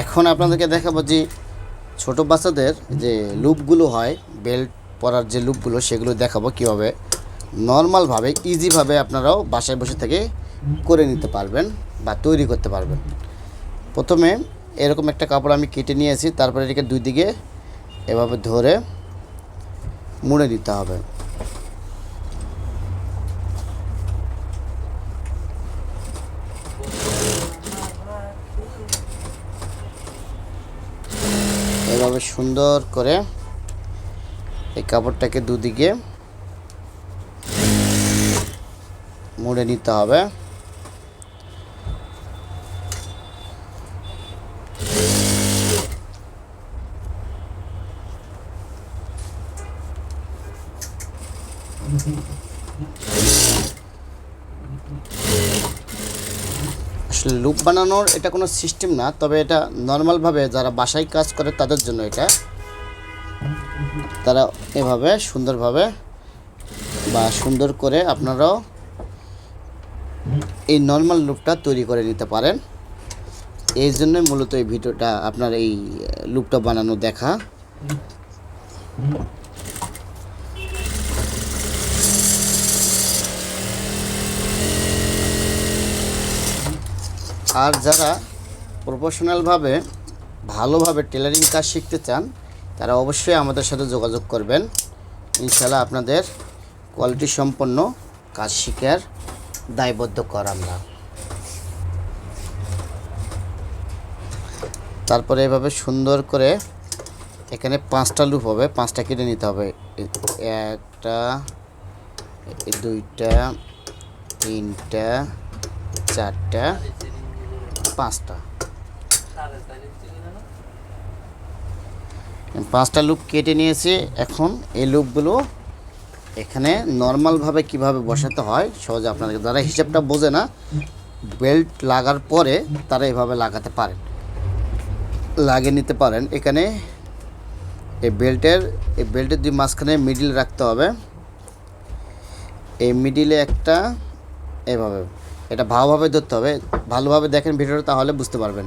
এখন আপনাদেরকে দেখাবো যে ছোট বাচ্চাদের যে লুপগুলো হয়, বেল্ট পরার যে লুপগুলো, সেগুলো দেখাবো কীভাবে। নর্মালভাবে, ইজিভাবে আপনারাও বাসায় বসে থেকে করে নিতে পারবেন বা তৈরি করতে পারবেন। প্রথমে এরকম একটা কাপড় আমি কেটে নিয়েছি, তারপরে এটাকে দুই দিকে এভাবে ধরে মুড়ে দিতে হবে। এভাবে সুন্দর করে এই কাপড়টাকে দুদিকে মুড়ে নিতে হবে। আসলে লুপ বানানোর এটা কোনো সিস্টেম না, তবে এটা নর্মালভাবে যারা বাসায় কাজ করে তাদের জন্য এটা। তারা এভাবে সুন্দরভাবে বা সুন্দর করে আপনারাও এই নর্মাল লুপটা তৈরি করে নিতে পারেন। এই জন্যই মূলত এই ভিডিওটা আপনার এই লুপটা বানানো দেখা। আর যারা প্রফেশনালভাবে ভালোভাবে টেলারিং কাজ শিখতে চান, তারা অবশ্যই আমাদের সাথে যোগাযোগ করবেন। ইনশাল্লাহ আপনাদের কোয়ালিটি সম্পন্ন কাজ শিখার দায়বদ্ধ কর আমরা। তারপরে এভাবে সুন্দর করে এখানে পাঁচটা লুপ হবে, পাঁচটা কেটে নিতে হবে। একটা দুইটা, তিনটা, চারটা পাঁচটা। পাঁচটা লুপ কেটে নিয়েছি এখন এই লুপগুলো এখানে নর্মালভাবে কীভাবে বসাতে হয় সহজে আপনাদের যারা হিসাবটা বোঝে না বেল্ট লাগার পরে তারা এভাবে লাগাতে পারেন। লাগিয়ে নিতে পারেন। এখানে এই বেল্টের এই বেল্টের দুই মাঝখানে মিডিল রাখতে হবে। এই মিডিলে একটা এভাবে এটা ভালোভাবে ধরতে হবে। ভালোভাবে দেখেন ভিডিওটা, তাহলে বুঝতে পারবেন।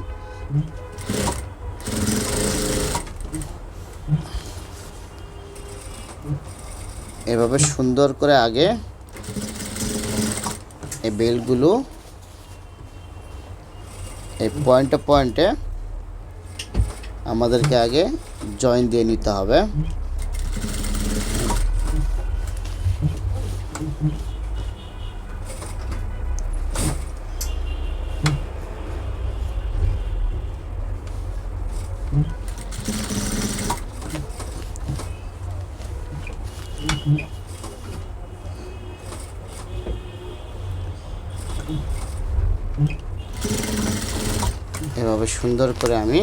এভাবে সুন্দর করে আগে এই বেলগুলো এই পয়েন্টে পয়েন্টে আমাদেরকে আগে জয়েন দিয়ে নিতে হবে। এভাবে সুন্দর করে আমি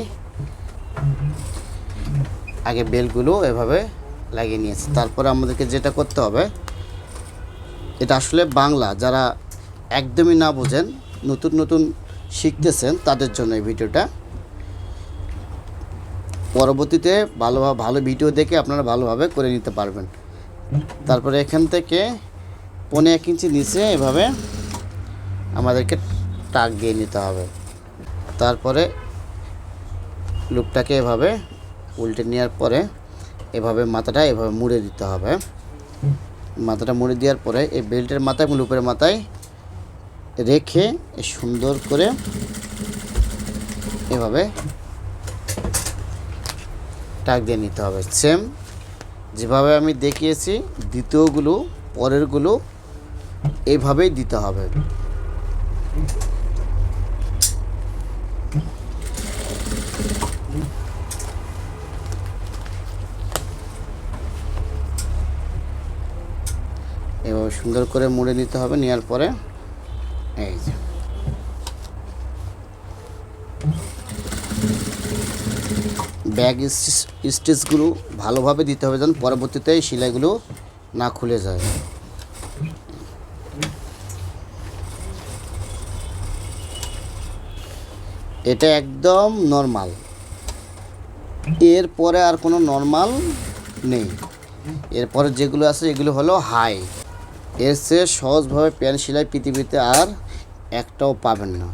আগে বেলগুলো এভাবে লাগিয়ে নিয়েছি। তারপরে আমাদেরকে যেটা করতে হবে, এটা আসলে বাংলা, যারা একদমই না বোঝেন, নতুন নতুন শিখতেছেন, তাদের জন্য এই ভিডিওটা। পরবর্তীতে ভালোভাবে, ভালো ভিডিও দেখে আপনারা ভালোভাবে করে নিতে পারবেন। তারপরে এখান থেকে পনে এক ইঞ্চি নিচে এভাবে আমাদেরকে টাক দিয়ে নিতে হবে। তারপরে লুকটাকে এভাবে উল্টে নেওয়ার পরে এভাবে মাথাটা এভাবে মুড়ে দিতে হবে। মাথাটা মুড়ে দেওয়ার পরে এই বেল্টের মাথায় এবং লুপের মাথায় রেখে সুন্দর করে এভাবে টাক দিয়ে নিতে হবে। সেম যেভাবে আমি দেখিয়েছি, দ্বিতীয়গুলো, পরেরগুলো এইভাবেই দিতে হবে। এভাবে সুন্দর করে মুড়ে নিতে হবে, নেওয়ার পরে ব্যাগ স্টিচগুলো ভালোভাবে দিতে হবে যেন পরবর্তীতে এই সেলাইগুলো না খুলে যায়। এটা একদম নর্মাল। এরপরে আর কোনো নর্মাল নেই। এরপরে যেগুলো আছে এগুলো হলো হাই। এর চেয়ে সহজভাবে প্যান্ট সেলাই পৃথিবীতে আর একটাও পাবেন না।